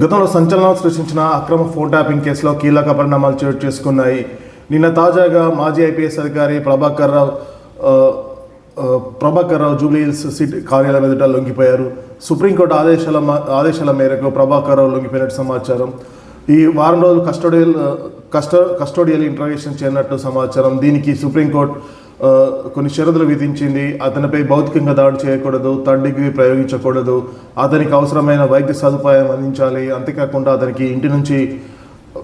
గతంలో సంచలనం సృష్టించిన అక్రమ ఫోన్ ట్యాపింగ్ కేసులో కీలక పరిణామాలు చోటు చేసుకున్నాయి. నిన్న తాజాగా మాజీ ఐపీఎస్ అధికారి Prabhakar Rao Prabhakar Rao Jubilee Hills city కార్యాలయం ఎదుట లొంగిపోయారు. సుప్రీంకోర్టు ఆదేశాల ఆదేశాల మేరకు ప్రభాకర్ రావు లొంగిపోయినట్టు సమాచారం. ఈ వారం రోజులు కస్టోడియల్ కస్ట కస్టోడియల్ ఇంటర్వేషన్ చేయనట్టు సమాచారం. దీనికి సుప్రీంకోర్టు కొన్ని షరతులు విధించింది. అతనిపై భౌతికంగా దాడి చేయకూడదు తండ్రికి ప్రయోగించకూడదు. అతనికి అవసరమైన వైద్య సదుపాయం అందించాలి. అంతేకాకుండా అతనికి ఇంటి నుంచి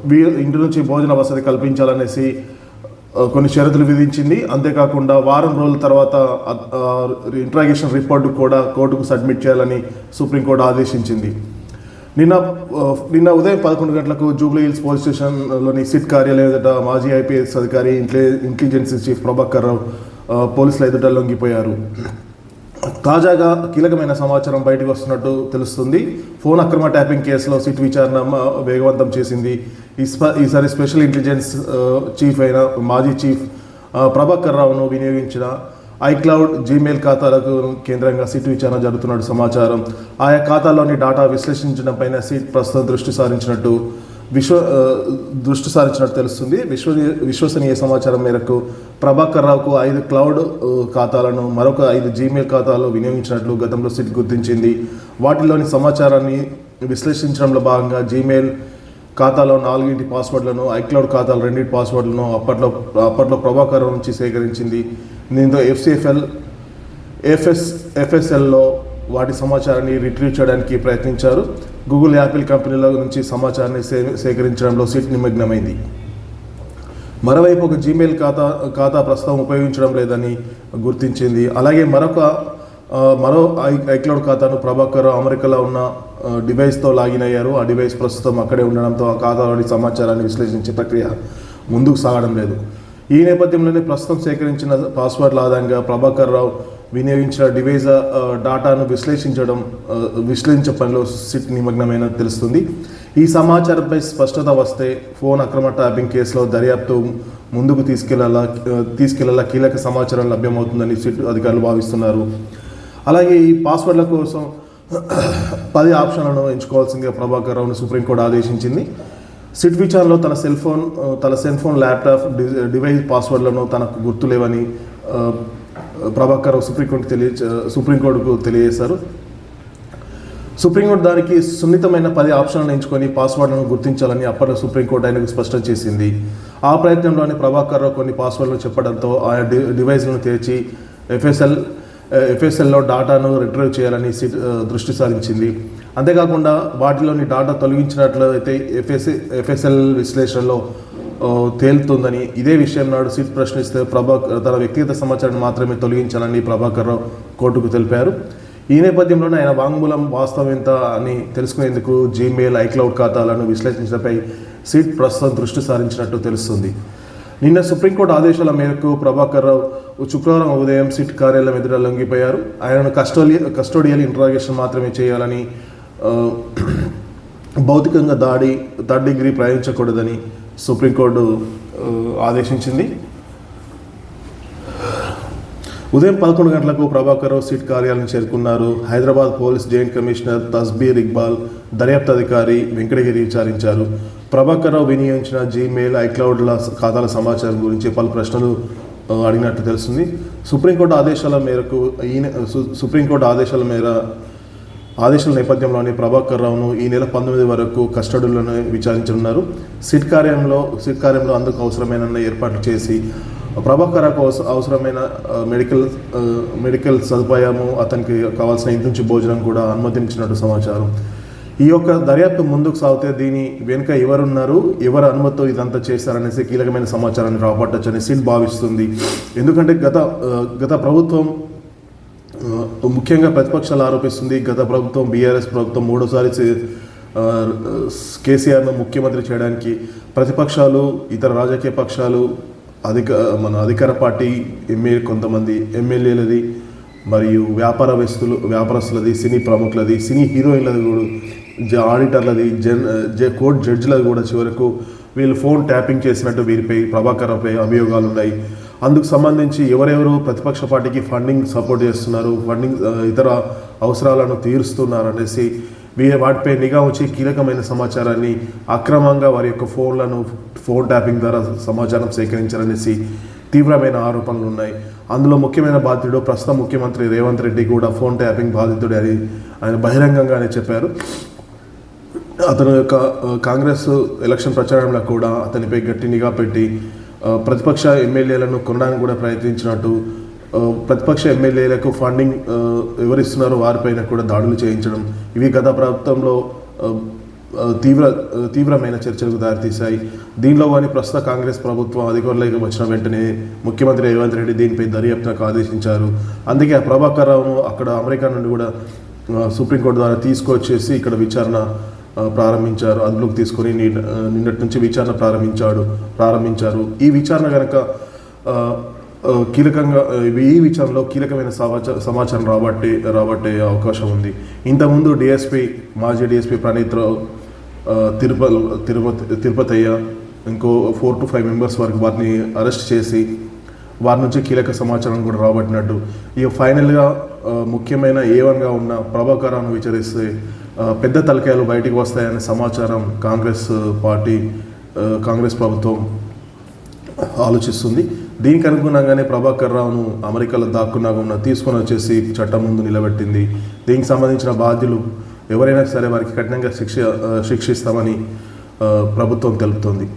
వీ- ఇంటి నుంచి భోజన వసతి కల్పించాలనేసి కొన్ని షరతులు విధించింది. అంతేకాకుండా వారం రోజుల తర్వాత ఇంట్రాగేషన్ రిపోర్టు కూడా కోర్టుకు సబ్మిట్ చేయాలని సుప్రీంకోర్టు ఆదేశించింది. నిన్న నిన్న ఉదయం పదకొండు గంటలకు జూబ్లీ హిల్స్ పోలీస్ స్టేషన్లోని సిట్ కార్యాలయం ఎదుట మాజీ ఐపీఎస్ అధికారి ఇంటె ఇంటెలిజెన్స్ చీఫ్ ప్రభాకర్ రావు పోలీసుల ఎదుట లొంగిపోయారు. తాజాగా కీలకమైన సమాచారం బయటకు వస్తున్నట్టు తెలుస్తుంది. ఫోన్ అక్రమ ట్యాపింగ్ కేసులో సిట్ విచారణ వేగవంతం చేసింది. ఈ స్ప- ఈసారి స్పెషల్ ఇంటెలిజెన్స్ చీఫ్ అయిన మాజీ చీఫ్ ప్రభాకర్ రావును వినియోగించిన ఐక్లౌడ్ జీమెయిల్ ఖాతాలకు కేంద్రంగా సిటీ విచారణ జరుగుతున్నట్టు సమాచారం. ఆయా ఖాతాల్లోని డేటా విశ్లేషించడంపైన సిట్ ప్రస్తుతం దృష్టి సారించినట్టు విశ్వ దృష్టి సారించినట్టు తెలుస్తుంది. విశ్వ విశ్వసనీయ సమాచారం మేరకు ప్రభాకర్ రావుకు ఐదు క్లౌడ్ ఖాతాలను మరొక ఐదు జీమెయిల్ ఖాతాలు వినియోగించినట్లు గతంలో సిట్ గుర్తించింది. వాటిలోని సమాచారాన్ని విశ్లేషించడంలో భాగంగా జీమెయిల్ ఖాతాలో నాలుగింటి పాస్వర్డ్లను ఐక్లౌడ్ ఖాతాలో రెండింటి పాస్వర్డ్లను అప్పట్లో అప్పట్లో ప్రభాకర్ నుంచి సేకరించింది. దీంతో ఎఫ్సిఎఫ్ఎల్ ఎఫ్ఎస్ ఎఫ్ఎస్ఎల్లో వాటి సమాచారాన్ని రిట్రీవ్ చేయడానికి ప్రయత్నించారు. గూగుల్ యాపిల్ కంపెనీల నుంచి సమాచారాన్ని సే సేకరించడంలో సిట్ నిమగ్నమైంది. మరోవైపు ఒక జీమెయిల్ ఖాతా ఖాతా ప్రస్తుతం ఉపయోగించడం లేదని గుర్తించింది. అలాగే మరొక మరో ఐ ఐక్లౌడ్ ఖాతాను ప్రభాకర్ అమెరికాలో ఉన్న డివైస్తో లాగిన్ అయ్యారు. ఆ డివైస్ ప్రస్తుతం అక్కడే ఉండడంతో ఆ ఖాతాలోని సమాచారాన్ని విశ్లేషించే ప్రక్రియ ముందుకు సాగడం లేదు. ఈ నేపథ్యంలోనే ప్రస్తుతం సేకరించిన పాస్వర్డ్ల ఆధారంగా ప్రభాకర్ రావు వినియోగించిన డివైజ్ డాటాను విశ్లేషించడం విశ్లేషించే పనిలో సిట్ నిమగ్నమైన తెలుస్తుంది. ఈ సమాచారంపై స్పష్టత వస్తే ఫోన్ అక్రమ ట్యాపింగ్ కేసులో దర్యాప్తు ముందుకు తీసుకెళ్ళాలా తీసుకెళ్ళాలా కీలక సమాచారం లభ్యమవుతుందని సిట్ అధికారులు భావిస్తున్నారు. అలాగే ఈ పాస్వర్డ్ల కోసం పది ఆప్షన్లను ఎంచుకోవాల్సిందిగా ప్రభాకర్ రావును సుప్రీంకోర్టు ఆదేశించింది. సిట్ విచారణలో తన సెల్ ఫోన్ తన సెల్ ఫోన్ ల్యాప్టాప్ డి- డివైస్ పాస్వర్డ్లను తనకు గుర్తులేవని ప్రభాకర్ సుప్రీంకోర్టు తెలియ సుప్రీంకోర్టుకు తెలియజేశారు. సుప్రీంకోర్టు దానికి సున్నితమైన పది ఆప్షన్లను ఎంచుకొని పాస్వర్డ్లను గుర్తించాలని అప్పట్లో సుప్రీంకోర్టు ఆయనకు స్పష్టం చేసింది. ఆ ప్రయత్నంలోని ప్రభాకర్ కొన్ని పాస్వర్డ్లు చెప్పడంతో ఆయా డి డివైస్లను తెరిచి ఎఫ్ఎస్ఎల్ ఎఫ్ఎస్ఎల్లో డాటాను రిట్రీవ్ చేయాలని సిట్ దృష్టి సారించింది. అంతేకాకుండా వాటిలోని డాటా తొలగించినట్లయితే ఎఫ్ఎస్ ఎఫ్ఎస్ఎల్ విశ్లేషణలో తేలుతుందని ఇదే విషయం నాడు సిట్ ప్రశ్నిస్తే ప్రభాకర్ తన వ్యక్తిగత సమాచారాన్ని మాత్రమే తొలగించాలని ప్రభాకర్ రావు కోర్టుకు తెలిపారు. ఈ నేపథ్యంలోనే ఆయన వాంగ్మూలం వాస్తవం ఎంత అని తెలుసుకునేందుకు జీమెయిల్ ఐక్లౌడ్ ఖాతాలను విశ్లేషించడంపై సిట్ ప్రస్తుతం దృష్టి సారించినట్టు తెలుస్తుంది. నిన్న సుప్రీంకోర్టు ఆదేశాల మేరకు ప్రభాకర్ రావు శుక్రవారం ఉదయం సిట్ కార్యాలయం ఎదుట లొంగిపోయారు. ఆయనను కస్టోలి కస్టోడియల్ ఇంట్రాగేషన్ మాత్రమే చేయాలని భౌతికంగా దాడి థర్డ్ డిగ్రీ ప్రయోగించకూడదని సుప్రీంకోర్టు ఆదేశించింది. ఉదయం పదకొండు గంటలకు ప్రభాకర్ రావు సిట్ కార్యాలయం చేరుకున్నారు. Hyderabad police joint commissioner Tasbeer Iqbal దర్యాప్తు అధికారి వెంకటగిరి విచారించారు. ప్రభాకర్ రావు వినియోగించిన జీమెయిల్ ఐక్లౌడ్ల ఖాతాల సమాచారం గురించి పలు ప్రశ్నలు అడిగినట్టు తెలుస్తుంది. సుప్రీంకోర్టు ఆదేశాల మేరకు ఈ సు- సుప్రీంకోర్టు ఆదేశాల మేర ఆదేశాల నేపథ్యంలోనే ప్రభాకర్ రావును ఈ నెల పంతొమ్మిది వరకు కస్టడీలను విచారించనున్నారు. సిట్ కార్యంలో సిట్ కార్యంలో అందుకు అవసరమైన ఏర్పాట్లు చేసి ప్రభాకర్ అవసరమైన మెడికల్ మెడికల్ సదుపాయము అతనికి కావాల్సిన ఇంటి నుంచి భోజనం కూడా అనుమతించినట్టు సమాచారం. ఈ యొక్క దర్యాప్తు ముందుకు సాగితే దీని వెనుక ఎవరున్నారు ఎవరు అనుమతితో ఇదంతా చేశారనేసి కీలకమైన సమాచారాన్ని రాబట్టచ్చని సిట్ భావిస్తుంది. ఎందుకంటే గత గత ప్రభుత్వం ముఖ్యంగా ప్రతిపక్షాలు ఆరోపిస్తుంది. గత ప్రభుత్వం బీఆర్ఎస్ ప్రభుత్వం మూడోసారి కేసీఆర్ను ముఖ్యమంత్రి చేయడానికి ప్రతిపక్షాలు ఇతర రాజకీయ పక్షాలు అధిక మన అధికార పార్టీ ఎమ్మెల్యే కొంతమంది ఎమ్మెల్యేలది మరియు వ్యాపారవేస్తులు వ్యాపారస్తులది సినీ ప్రముఖులది సినీ హీరోయిన్లది కూడా జ- ఆడిటర్లది జన్ జ- కోర్టు జడ్జిలది కూడా చివరకు వీళ్ళు ఫోన్ ట్యాపింగ్ చేసినట్టు వీరిపై ప్రభాకర్పై అభియోగాలు ఉన్నాయి అందుకు సంబంధించి ఎవరెవరు ప్రతిపక్ష పార్టీకి ఫండింగ్ సపోర్ట్ చేస్తున్నారు ఫండింగ్ ఇతర అవసరాలను తీరుస్తున్నారు అనేసి వాటిపై నిఘా వచ్చి కీలకమైన సమాచారాన్ని అక్రమంగా వారి యొక్క ఫోన్లను ఫోన్ ట్యాపింగ్ ద్వారా సమాచారం సేకరించారనేసి తీవ్రమైన ఆరోపణలు ఉన్నాయి. అందులో ముఖ్యమైన బాధ్యుడు ప్రస్తుత ముఖ్యమంత్రి రేవంత్ రెడ్డి కూడా ఫోన్ ట్యాపింగ్ బాధితుడు అని ఆయన బహిరంగంగానే చెప్పారు. అతను యొక్క కాంగ్రెస్ ఎలక్షన్ ప్రచారంలో కూడా అతనిపై గట్టి నిఘా పెట్టి ప్రతిపక్ష ఎమ్మెల్యేలను కొనడానికి కూడా ప్రయత్నించినట్టు ప్రతిపక్ష ఎమ్మెల్యేలకు ఫండింగ్ వివరిస్తున్నారో ఎవరిస్తున్నారో వారిపైన కూడా దాడులు చేయించడం ఇవి గత ప్రభుత్వంలో తీవ్ర తీవ్రమైన చర్చలకు దారితీశాయి. దీనిలో కానీ ప్రస్తుత కాంగ్రెస్ ప్రభుత్వం అధికారులకు వచ్చిన వెంటనే ముఖ్యమంత్రి రేవంత్ రెడ్డి దీనిపై దర్యాప్తునకు ఆదేశించారు. అందుకే ఆ ప్రభాకర్ రావును అక్కడ అమెరికా నుండి కూడా సుప్రీంకోర్టు ద్వారా తీసుకొచ్చేసి ఇక్కడ విచారణ ప్రారంభించారు. అందులోకి తీసుకొని నిన్నటి నుంచి విచారణ ప్రారంభించాడు. ప్రారంభించారు. ఈ విచారణ కనుక కీలకంగా ఈ విచారణలో కీలకమైన సమాచారం సమాచారం రాబట్టే రాబట్టే అవకాశం ఉంది. ఇంతకుముందు డిఎస్పి మాజీ డిఎస్పి ప్రణీత్ రావు తిరుపతి తిరుపతి తిరుపతయ్య ఇంకో ఫోర్ టు ఫైవ్ మెంబర్స్ వరకు వారిని అరెస్ట్ చేసి వారి నుంచి కీలక సమాచారం కూడా రాబట్టినట్టు. ఇక ఫైనల్గా ముఖ్యమైన ఏవంగా ఉన్న ప్రభాకరాన్ని విచారిస్తే పెద్ద తలకాయలు బయటికి వస్తాయనే సమాచారం కాంగ్రెస్ పార్టీ కాంగ్రెస్ ప్రభుత్వం ఆలోచిస్తుంది. దీనికి అనుగుణంగానే ప్రభాకర్ రావును అమెరికాలో దాక్కున్నా ఉన్న తీసుకొని వచ్చేసి చట్టం ముందు నిలబెట్టింది. దీనికి సంబంధించిన బాధ్యులు ఎవరైనా సరే వారికి కఠినంగా శిక్ష శిక్షిస్తామని ప్రభుత్వం తెలుపుతోంది.